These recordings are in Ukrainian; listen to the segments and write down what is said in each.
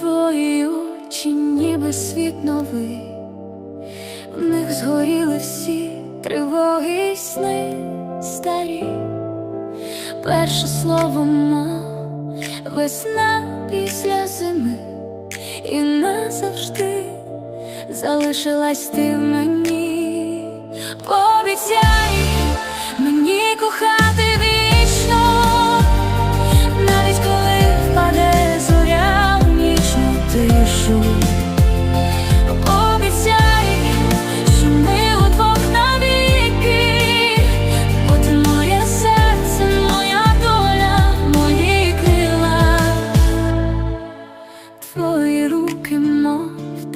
Твої очі, ніби світ новий. В них згоріли всі тривоги й сни старі. Перше слово мов весна після зими, і назавжди залишилась ти в мені. Пообіцяй мені кохати вічно, навіть коли впаде зоря в нічну тишу.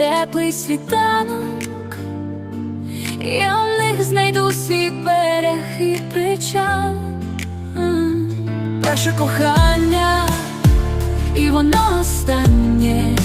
Теплий світанок. Я в них знайду свій берег і причал. Перше кохання, і воно останнє,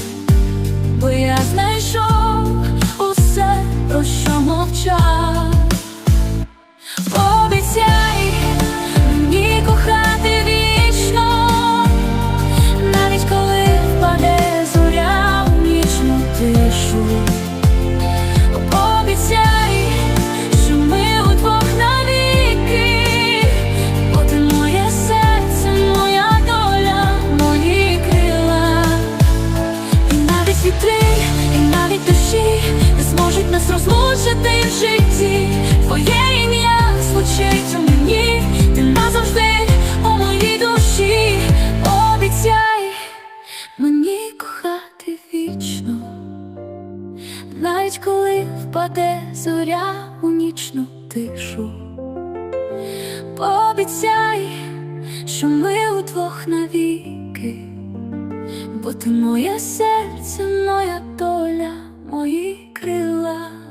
нас розлучити в житті. Твоє ім'я звучить у мені, ти назавжди у моїй душі. Обіцяй мені кохати вічно. Навіть коли впаде зоря у нічну тишу, пообіцяй, що ми удвох навіки, бо ти моє серце, моя доля, мої крила.